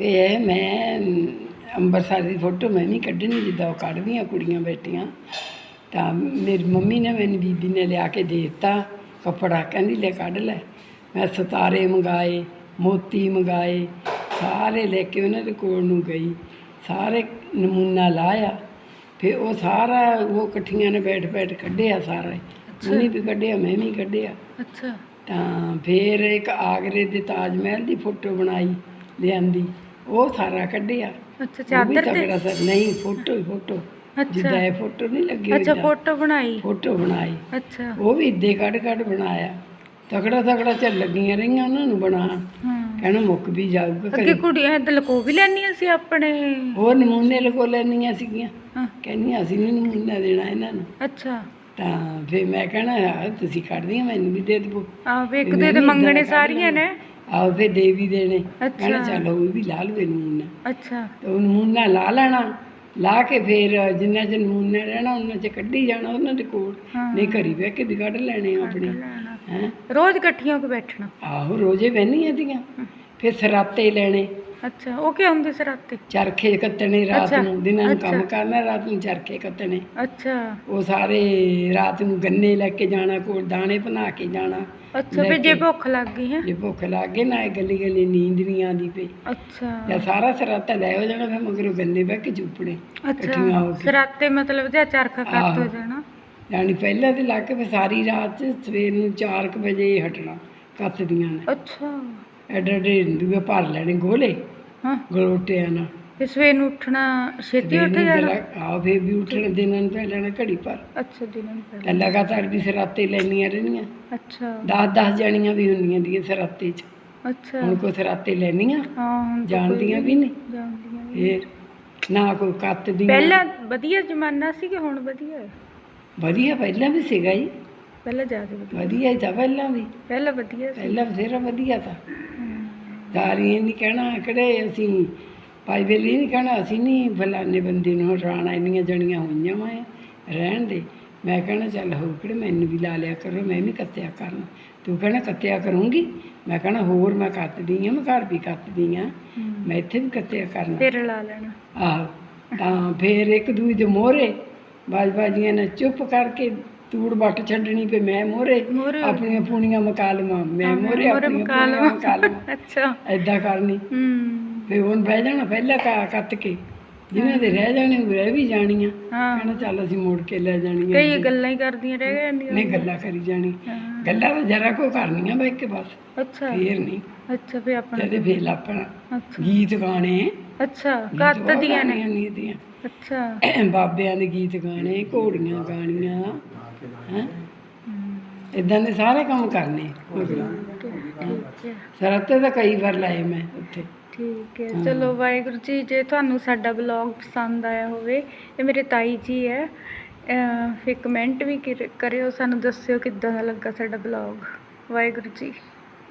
ਇਹ ਮੈਂ ਅੰਮ੍ਰਿਤਸਰ ਦੀ ਫੋਟੋ ਮੈਂ ਵੀ ਕੱਢਣੀ ਜਿੱਦਾਂ ਉਹ ਕੱਢਦੀਆਂ ਕੁੜੀਆਂ ਬੈਠੀਆਂ। ਤਾਂ ਮੇਰੀ ਮੰਮੀ ਨੇ ਮੈਨੂੰ ਬੀਬੀ ਨੇ ਲਿਆ ਕੇ ਦੇ ਦਿੱਤਾ ਕੱਪੜਾ ਕਹਿੰਦੀ ਲੈ ਕੱਢ ਲੈ। ਮੈਂ ਸਤਾਰੇ ਮੰਗਾਏ ਮੋਤੀ ਮੰਗਾਏ ਸਾਰੇ ਲੈ ਕੇ ਉਹਨਾਂ ਦੇ ਕੋਲ ਨੂੰ ਗਈ ਸਾਰੇ ਨਮੂਨਾ ਲਾਇਆ। ਫਿਰ ਉਹ ਸਾਰਾ ਉਹ ਇਕੱਠੀਆਂ ਨੇ ਬੈਠ ਬੈਠ ਕੱਢਿਆ ਸਾਰਾ। ਉਹਨੇ ਵੀ ਕੱਢਿਆ ਮੈਂ ਵੀ ਕੱਢਿਆ। ਅੱਛਾ। ਤਾਂ ਫਿਰ ਇੱਕ ਆਗਰੇ ਦੇ ਤਾਜ ਮਹਿਲ ਦੀ ਫੋਟੋ ਬਣਾਈ। ਲਿਆਂਦੀ। ਉਹ ਸਾਰਾ ਕੱਢਿਆ। ਅੱਛਾ ਚਾਦਰ ਤੇ? ਸਰ ਨਹੀਂ ਫੋਟੋ ਹੀ ਫੋਟੋ। ਜਿੱਦਾਂ ਇਹ ਫੋਟੋ ਨਹੀਂ ਲੱਗੀ ਹੋਈ ਅੱਛਾ। ਫੋਟੋ ਬਣਾਈ? ਫੋਟੋ ਬਣਾਈ। ਅੱਛਾ। ਉਹ ਵੀ ਇੱਦੇ ਕੱਢ ਕੱਢ ਬਣਾਇਆ। ਤਗੜਾ ਤਗੜਾ ਚੱਲ ਲੱਗੀਆਂ ਰਹੀਆਂ ਉਹਨਾਂ ਨੂੰ ਬਣਾ ਕਹਿਣਾ ਮੁੱਕ ਵੀ ਜਾਊਗਾ ਅੱਗੇ ਕੁੜੀਆਂ ਤਾਂ ਲਕੋ ਵੀ ਲੈਣੀਆਂ ਸੀ ਆਪਣੇ? ਹੋਰ ਨਮੂਨੇ ਲਗੋ ਲੈਣੀਆਂ ਸੀਗੀਆਂ। ਕਹਿੰਦੀਆਂ ਅਸੀਂ ਨਹੀਂ ਨਮੂਨਾ ਦੇਣਾ ਇਹਨਾਂ ਨੂੰ। ਅੱਛਾ। ਤਾਂ ਫਿਰ ਮੈਂ ਕਹਿਣਾ "ਆ, ਤੁਸੀਂ ਕੱਢਦੀਆਂ ਮੈਨੂੰ ਵੀ ਦੇ ਦਿਓ ਆ ਵੇਖ ਮੈਂ ਦੇ ਵੀ ਤੇ ਮੰਗਣੇ ਸਾਰੀਆਂ ਨੇ। ਆਓ ਫਿਰ ਦੇ ਵੀ ਦੇਣੇ ਚੱਲ ਉਹ ਵੀ ਲਾ ਲਵੇ ਨਮੂਨਾ ਅੱਛਾ। ਤੇ ਉਹ ਨਮੂਨਾ ਲਾ ਲੈਣਾ। ਲਾ ਕੇ ਫਿਰ ਜਿੰਨਾ ਚ ਨਮੂਨਾ ਰਹਿਣਾ ਉਹਨਾਂ ਚ ਕੱਢੀ ਜਾਣਾ ਉਹਨਾਂ ਦੇ ਕੋਲ। ਨਹੀਂ ਘਰੀ ਬਹਿ ਕੇ ਵੀ ਕੱਢ ਲੈਣੇ ਆਪਣੇ। ਹੈ? ਰੋਜ਼ ਇਕੱਠੀਆਂ ਹੋ ਕੇ ਬੈਠਣਾ। ਆਹੋ ਰੋਜ਼ੇ ਬਹਿਨੀਆਂ ਦੀਆਂ ਫਿਰ ਸਰਾਤੇ ਲੈਣੇ। ਅੱਛਾ ਉਹ ਕੀ ਹੁੰਦੇ ਸਰਾਤੇ ਚਰਖੇ ਕੱਤਣੇ ਰਾਤ ਅੱਛਾ, ਨੂੰ ਦਿਨਾਂ ਨੂੰ ਕੰਮ ਅੱਛਾ। ਕਰਨਾ ਰਾਤ ਨੂੰ ਚਰਖੇ ਕੱਤਣੇ ਅੱਛਾ। ਉਹ ਸਾਰੇ ਰਾਤ ਨੂੰ ਗੰਨੇ ਲੈ ਕੇ ਜਾਣਾ ਕੋਲ ਦਾਣੇ ਬਣਾ ਕੇ ਜਾਣਾ। ਅੱਛਾ ਲੈ ਫਿਰ ਜੇ ਕੇ। ਭੁੱਖ ਲੱਗ ਗਈ ਹੈ? ਜੇ ਭੁੱਖ ਲੱਗ ਗਈ ਨਾ ਇਹ ਗਲੀ ਗਲੀ ਨੀਂਦ ਨਹੀਂ ਆਉਂਦੀ ਪਈ। ਅੱਛਾ। ਜਾਂ ਸਾਰਾ ਸਰਾਤਾ ਲੈ ਹੋ ਜਾਣਾ ਫਿਰ ਮਗਰੋਂ ਗੰਨੇ ਬਹਿ ਕੇ ਇਕੱਠੀਆਂ ਹੋ ਅੱਛਾ ਕੇ। ਸਰਾਤੇ ਮਤਲਬ ਤੇ ਚਰਖਾ ਕੱਟ ਹੋ ਆਹੋ। ਜਾਣਾ। ਯਾਨੀ ਪਹਿਲਾਂ ਤੇ ਲੱਗ ਕੇ ਫਿਰ ਸਾਰੀ ਰਾਤ ਚ ਸਵੇਰ ਨੂੰ 4 ਵਜੇ ਹਟਣਾ ਕੱਤਦੀਆਂ ਨੇ। ਅੱਛਾ। ਐਡੇ ਐਡੇ ਦੂਏ ਭਰ ਲੈਣੇ ਗੋਲੇ। ਹਾਂ। ਗਲੋਟਿਆਂ ਨਾਲ ਫਿਰ ਸਵੇਰ ਨੂੰ ਉੱਠਣਾ ਛੇਤੀ ਉੱਠ ਜਾਣਾ ਆਹ ਫੇਰ ਵੀ ਉੱਠਣ ਦੇ ਨਾਲ ਪਹਿਲਾਂ ਨਾ ਘੜੀ ਪਰ ਅੱਛਾ ਦਿਨਾਂ ਨੂੰ ਪਹਿਲਾਂ। ਤਾਂ ਲਗਾਤਾਰ ਵੀ ਸਰਾਤੇ ਲੈਣੀਆਂ ਰਹਿੰਦੀਆਂ। ਅੱਛਾ। 10 10 ਜਣੀਆਂ ਵੀ ਹੁੰਦੀਆਂ ਦੀਆਂ ਸਰਾਤੇ 'ਚ। ਅੱਛਾ। ਹੁਣ ਕੋਈ ਸਰਾਤੇ ਲੈਣੀਆਂ ਹਾਂ ਹੁਣ ਤਾਂ ਜਾਣਦੀਆਂ ਵੀ ਨਹੀਂ। ਜਾਣਦੀਆਂ ਵੀ। ਫੇਰ ਨਾ ਕੋਈ ਕੱਤਦੀਆਂ ਪਹਿਲਾਂ ਵਧੀਆ ਜ਼ਮਾਨਾ ਸੀ ਕਿ ਹੁਣ ਵਧੀਆ? ਹੈ ਵਧੀਆ ਪਹਿਲਾਂ ਵੀ ਸੀਗਾ ਜੀ। ਪਹਿਲਾਂ ਜ਼ਿਆਦਾ ਵਧੀਆ। ਵਧੀਆ ਹੀ ਤਾਂ ਪਹਿਲਾਂ ਵੀ। ਪਹਿਲਾਂ ਵਧੀਆ ਸੀ। ਪਹਿਲਾਂ ਬਥੇਰਾ ਵਧੀਆ ਤਾਂ। ਇਹ ਨਹੀਂ ਕਹਿਣਾ ਕਿਹੜੇ ਅਸੀਂ ਭਾਈ ਵੇਲੀ ਨਹੀਂ ਕਹਿਣਾ ਅਸੀਂ ਨਹੀਂ ਫਲਾਣੇ ਬੰਦੇ ਨੂੰ ਹਟਾਉਣਾ ਇੰਨੀਆਂ ਜਣੀਆਂ ਹੋਈਆਂ ਵਾ ਰਹਿਣ ਦੇ। ਮੈਂ ਕਹਿਣਾ ਚੱਲ ਹੋ ਕਿਹੜੇ ਮੈਨੂੰ ਵੀ ਲਾ ਲਿਆ ਕਰੋ ਮੈਂ ਵੀ ਕੱਤਿਆ ਕਰਨਾ। ਤੂੰ ਕਹਿਣਾ ਕੱਤਿਆ ਕਰੂੰਗੀ? ਮੈਂ ਕਹਿਣਾ ਹੋਰ ਮੈਂ ਕੱਤਦੀ ਆ ਮੈਂ ਘਰ ਵੀ ਕੱਤਦੀ ਆ ਮੈਂ ਇੱਥੇ ਵੀ ਕੱਤਿਆ ਕਰਨਾ। ਫਿਰ ਲਾ ਲੈਣਾ। ਆਹੋ ਤਾਂ ਫੇਰ ਇੱਕ ਦੂਜੇ ਦੇ ਮੋਹਰੇ ਬਾਜ ਬਾਜੀਆਂ ਨੇ ਚੁੱਪ ਕਰਕੇ ਤੂੜ ਵੱਟ ਛੱਡਣੀ ਪਈ ਮੈਂ ਮੋਹਰੇ। ਆਪਣੀਆਂ ਪੂਣੀਆਂ ਮਕਾ ਲਵਾਂ ਮੈਂ ਮੋਹਰੇ ਆਪਣੀਆਂ ਮਕਾ ਪੂਣੀਆਂ ਲਵਾਂ। ਮਕਾ ਲਵਾਂ। ਅੱਛਾ। ਐਦਾਂ ਕਰਨੀ। ਹੂੰ। ਫੇ ਹੁਣ ਬਹਿ ਜਾਣਾ ਪਹਿਲਾਂ ਕਾ ਕੱਤ ਕੇ ਜਿਨ੍ਹਾਂ ਦੇ ਰਹਿ ਜਾਣੇ ਉਹ ਰਹਿ ਵੀ ਜਾਣੀਆਂ। ਹਾਂ। ਕਹਿਣਾ ਚੱਲ ਅਸੀਂ ਮੋੜ ਕੇ ਲੈ ਜਾਣੀਆਂ ਕਈ ਗੱਲਾਂ ਹੀ ਕਰਦੀਆਂ ਰਹਿ ਜਾਂਦੀਆਂ। ਨਹੀਂ ਗੱਲਾਂ ਕਰੀ ਜਾਣੀ। ਹਾਂ। ਗੱਲਾਂ ਤਾਂ ਜਰਾ ਕੋ ਕਰਨੀਆਂ ਬੈ ਕੇ ਬਸ। ਅੱਛਾ। ਫੇਰ ਨਹੀਂ। ਅੱਛਾ ਫੇ ਆਪਣਾ। ਤੇਰੇ ਫੇਲ ਆਪਣਾ ਅੱਛਾ। ਗੀਤ ਗਾਣੇ ਅੱਛਾ ਕੱਤ ਦੀਆਂ ਨੀ। ਦੀਆਂ। ਅੱਛਾ। ਬਾਬਿਆਂ ਦੇ ਗੀਤ ਗਾਣੇ ਘੋੜੀਆਂ ਗਾਣੀਆਂ ਹੈ। ਇਦਾਂ ਦੇ ਸਾਰੇ ਕੰਮ ਕਰਨੇ। ਠੀਕ ਹੈ ਸਰਤੇ ਤਾਂ ਕਈ ਵਾਰ ਲਾਏ ਮੈਂ ਉੱਥੇ। ਠੀਕ ਹੈ। ਚਲੋ ਵਾਹਿਗੁਰੂ ਜੀ ਜੇ ਤੁਹਾਨੂੰ ਸਾਡਾ ਬਲੌਗ ਪਸੰਦ ਆਇਆ ਹੋਵੇ ਇਹ ਮੇਰੇ ਤਾਈ ਜੀ ਹੈ। ਫਿਰ ਕਮੈਂਟ ਵੀ ਕਰ- ਕਰਿਓ ਸਾਨੂੰ ਦੱਸਿਓ ਕਿੱਦਾਂ ਦਾ ਲੱਗਾ ਸਾਡਾ ਬਲੌਗ ਵਾਹਿਗੁਰੂ ਜੀ।